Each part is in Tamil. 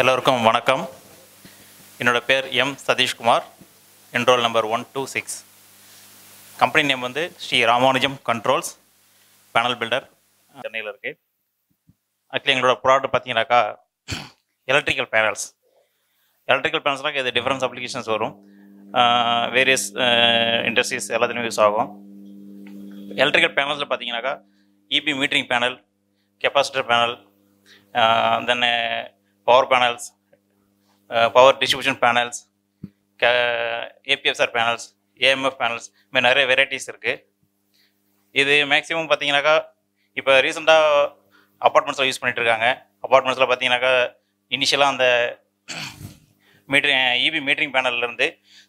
எல்லோருக்கும் வணக்கம். என்னோடய பேர் M Sathishkumar. Enrol number one two six. Company name வந்து Sri Ramanujam controls. Panel builder சென்னையில் இருக்குது ஆக்சுவலி எங்களோட ப்ராடக்ட் பார்த்தீங்கன்னாக்கா எலக்ட்ரிக்கல் பேனல்ஸ் எலக்ட்ரிக்கல் பேனல்ஸ்னாக்க இது டிஃப்ரென்ஸ் அப்ளிகேஷன்ஸ் வரும். வேரியஸ் இண்டஸ்ட்ரீஸ் எல்லாத்துலேயும் யூஸ் ஆகும். எலக்ட்ரிக்கல் பேனல்ஸில் பார்த்தீங்கன்னாக்கா EB metering panel capacitor panel then power panels power distribution panels க ஏபிஎஃப்ஆர் பேனல்ஸ் ஏஎம்எஃப் பேனல்ஸ் இது நிறைய வெரைட்டிஸ் இருக்குது இது மேக்ஸிமம் பார்த்தீங்கன்னாக்கா இப்போ ரீசெண்டாக அப்பார்ட்மெண்ட்ஸில் யூஸ் பண்ணிகிட்டு இருக்காங்க. அப்பார்ட்மெண்ட்ஸில் பார்த்தீங்கன்னாக்கா இனிஷியலாக அந்த மீட்டரிங் இபி மீட்டரிங் பேனல்லேருந்து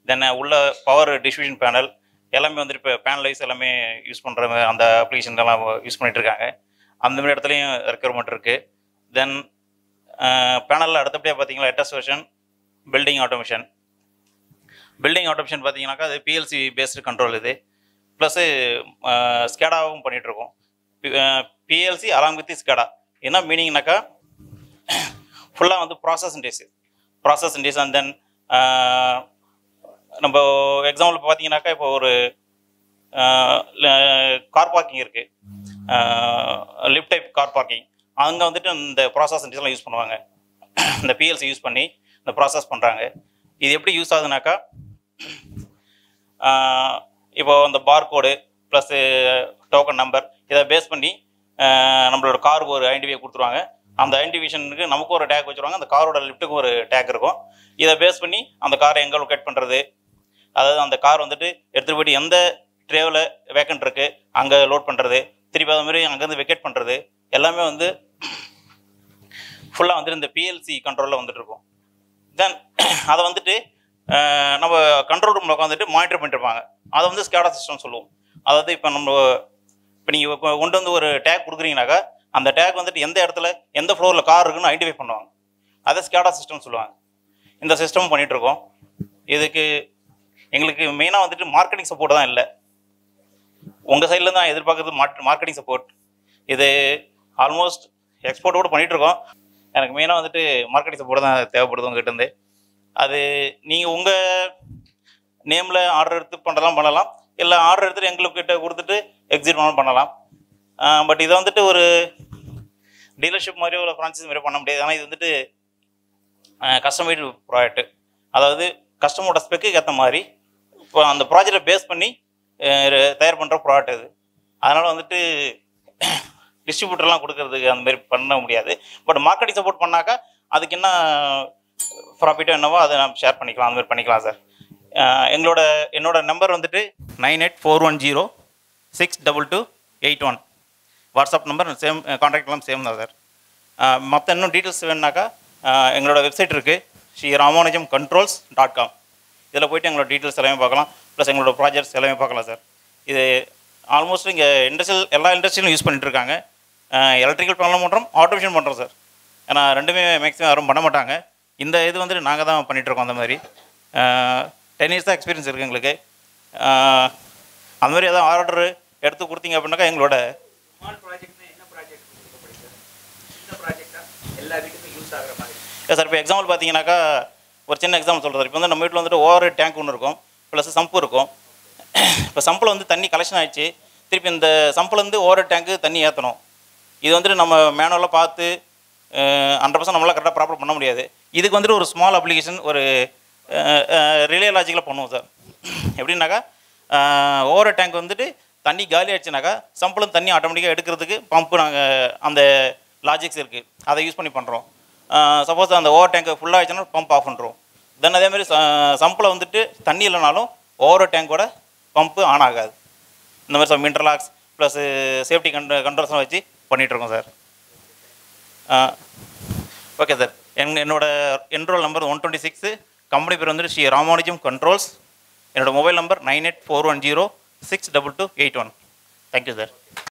தென் உள்ள பவர் டிஸ்ட்ரிபியூஷன் பேனல் எல்லாமே வந்துட்டு இப்போ பேனலைஸ் எல்லாமே யூஸ் பண்ணுற அந்த அப்ளிகேஷன்லாம் யூஸ் பண்ணிகிட்ருக்காங்க இருக்காங்க. அந்த மாதிரி இடத்துலையும் ரெக்யர்மெண்ட் இருக்குது தென் பேனலில் அடுத்தபடியாக பார்த்தீங்கன்னா latest version building automation building automation பார்த்தீங்கன்னாக்கா அது பிஎல்சி பேஸ்டு கண்ட்ரோல் இது. ப்ளஸ்ஸு ஸ்கேடாவும் பண்ணிகிட்ருக்கோம் பிஎல்சி அலாம் வித் ஸ்கேடா என்ன மீனிங்னாக்கா ஃபுல்லாக வந்து ப்ராசஸ் இண்டேஸ் ப்ராசஸ் இண்டேஸ் அண்ட் தென் நம்ம எக்ஸாம்பிள் பார்த்தீங்கன்னாக்கா இப்போ ஒரு கார் பார்க்கிங் இருக்குது லிஃப்ட் டைப் கார் பார்க்கிங் அங்கே வந்துட்டு இந்த ப்ராசஸ் டிசைன் யூஸ் பண்ணுவாங்க. இந்த பிஎல்சி யூஸ் பண்ணி இந்த ப்ராசஸ் பண்ணுறாங்க இது எப்படி யூஸ் ஆகுதுனாக்கா இப்போ இந்த bar code plus token number இதை பேஸ் பண்ணி நம்மளோட காருக்கு ஒரு ஐடென்டிஃபை கொடுத்துருவாங்க. அந்த ஐடென்டிஃபிகேஷனுக்கு நமக்கு ஒரு டேக் வச்சுருவாங்க. அந்த காரோட லிஃப்ட்டுக்கு ஒரு டேக் இருக்கும். இதை பேஸ் பண்ணி அந்த காரை எங்கே லொக்கேட் பண்ணுறது அதாவது அந்த கார் வந்துட்டு எடுத்துகிட்டு போயிட்டு எந்த ட்ரேவில் வேக்கண்ட் இருக்குது அங்கே லோட் பண்ணுறது திருப்பி அது மாதிரி அங்கேருந்து வெக்கேட் பண்ணுறது எல்லாமே வந்து ஃபுல்லாக வந்துட்டு இந்த பிஎல்சி கண்ட்ரோலில் வந்துட்டு இருக்கும். தென் அதை வந்துட்டு நம்ம கண்ட்ரோல் ரூமில் உட்காந்துட்டு மானிட்டர் பண்ணிட்டு இருப்பாங்க. அதை வந்து ஸ்கேடா சிஸ்டம் சொல்லுவோம். அதாவது இப்போ நம்ம இப்போ நீங்கள் கொண்டு வந்து ஒரு டேக் கொடுக்குறீங்கனாக்கா அந்த டேக் வந்துட்டு எந்த இடத்துல எந்த ஃப்ளோரில் கார் இருக்குன்னு ஐடென்டிஃபை பண்ணுவாங்க. அதை ஸ்கேடா சிஸ்டம் சொல்லுவாங்க. இந்த சிஸ்டமும் பண்ணிகிட்ருக்கோம் இதுக்கு எங்களுக்கு மெயினாக வந்துட்டு மார்க்கெட்டிங் சப்போர்ட் தான் இல்லை. உங்கள் சைடில் தான் எதிர்பார்க்குறது மார்க்கெட்டிங் சப்போர்ட் இது ஆல்மோஸ்ட் எக்ஸ்போர்ட் கூட பண்ணிட்டு இருக்கோம். எனக்கு மெயினாக வந்துட்டு மார்க்கெட்டிங் சப்போர்ட் தான் தேவைப்படுது உங்ககிட்டருந்து அது நீங்கள் உங்கள் நேமில் ஆர்டர் எடுத்து பண்ணலாம் பண்ணலாம். இல்லை ஆர்டர் எடுத்துட்டு எங்களுக்கிட்ட கொடுத்துட்டு எக்ஸிட் பண்ணாலும் பண்ணலாம். பட் இதை வந்துட்டு ஒரு டீலர்ஷிப் மாதிரியோ இல்லை ஃப்ரான்ச்சைஸ் மாதிரியோ பண்ண முடியாது. ஆனால் இது வந்துட்டு கஸ்டமைடு ப்ராடக்ட்டு அதாவது கஸ்டமரோட ஸ்பெக்கு ஏற்ற மாதிரி இப்போ அந்த ப்ராஜெக்டை பேஸ் பண்ணி தயார் பண்ணுற ப்ராடக்ட் இது. அதனால் வந்துட்டு டிஸ்ட்ரிபியூட்டர்லாம் கொடுக்கறதுக்கு அந்த மாதிரி பண்ண முடியாது. பட் மார்க்கெட்டிங் சப்போர்ட் பண்ணாக்கா அதுக்கு என்ன ப்ராஃபிட்டோ என்னவோ அதை நம்ம ஷேர் பண்ணிக்கலாம். அந்த மாதிரி பண்ணிக்கலாம் சார் எங்களோட என்னோட நம்பர் வந்துட்டு nine eight four one zero six double two eight one WhatsApp number same கான்டாக்ட்லாம் same தான் சார் மற்ற இன்னும் டீட்டெயில்ஸ் வேணுனாக்கா எங்களோட வெப்சைட் இருக்குது Sri Ramanujam controls dot com இதில் போய்ட்டு எங்களோட டீட்டெயில்ஸ் எல்லாமே பார்க்கலாம். ப்ளஸ் எங்களோட ப்ராஜெக்ட்ஸ் எல்லாமே பார்க்கலாம் சார் இது ஆல்மோஸ்ட் இங்கே இண்டஸ்ட்ரியல் எல்லா இண்டஸ்ட்ரியிலும் யூஸ் பண்ணிட்டு இருக்காங்க. எலக்ட்ரிக்கல் பண்ணலாம் பண்ணுறோம் ஆட்டோமேஷன் பண்ணுறோம் சார். ஏன்னா ரெண்டுமே மேக்ஸிமம் யாரும் பண்ண மாட்டாங்க. இந்த இது வந்துட்டு நாங்கள் தான் பண்ணிகிட்ருக்கோம் அந்த மாதிரி. டென் இயர்ஸ் தான் எக்ஸ்பீரியன்ஸ் இருக்குது எங்களுக்கு. அந்த மாதிரி எதாவது ஆர்டர் எடுத்து கொடுத்தீங்க அப்படின்னாக்கா எங்களோட ஸ்மால் ப்ராஜெக்ட்னா என்ன ப்ராஜெக்ட் கொடுக்கப்படுது இந்த ப்ராஜெக்டா எல்லா வீட்டுக்கும் யூஸ் ஆகுற மாதிரி. இல்லை சார் இப்போ எக்ஸாம்பிள் பார்த்தீங்கன்னாக்கா ஒரு சின்ன எக்ஸாம்பிள் சொல்கிறேன் இப்போ வந்து நம்ம வீட்டில் வந்துட்டு ஓவர் டேங்க் ஒன்று இருக்கும். ப்ளஸ் சம்பு இருக்கும். இப்போ சம்பில் வந்து தண்ணி கலெக்ஷன் ஆயிடுச்சு. திருப்பி இந்த சம்பில் இருந்து ஓவர் டேங்க்கு தண்ணி ஏற்றணும் இது வந்துட்டு நம்ம மேனுவலாக பார்த்து ஹண்ட்ரட் பர்சன்ட் நம்மளால் கரெக்டாக ப்ராப்பர் பண்ண முடியாது. இதுக்கு வந்துட்டு ஒரு ஸ்மால் அப்ளிகேஷன் ஒரு ரிலே லாஜிக்கில் பண்ணுவோம் சார் எப்படின்னாக்கா ஓவர் டேங்க் வந்துட்டு தண்ணி காலி ஆயிடுச்சுனாக்கா சம்பளம் தண்ணி ஆட்டோமேட்டிக்காக எடுக்கிறதுக்கு பம்பு நாங்கள் அந்த லாஜிக்ஸ் இருக்குது அதை யூஸ் பண்ணி பண்ணுறோம் சப்போஸ் அந்த ஓவர் டேங்க் ஃபுல்லாக ஆயிடுச்சுன்னா பம்ப் ஆஃப் பண்ணுறோம் தென் அதே மாதிரி சம்பில் வந்துட்டு தண்ணி இல்லைனாலும் ஓவர் டேங்கோட பம்பு ஆன் ஆகாது. இந்த மாதிரி சார் இன்டர்லாக்ஸ் ப்ளஸ் சேஃப்டி கண்ட்ரோல்ஸ்லாம் வச்சு பண்ணிகிட்ருக்கோம் சார். Okay sir. என் என்னோட enrol number one twenty six company பேர் வந்துட்டு ஸ்ரீ ராமானுஜம் கண்ட்ரோல்ஸ் என்னோட mobile number nine eight four one zero six double two eight one thank you sir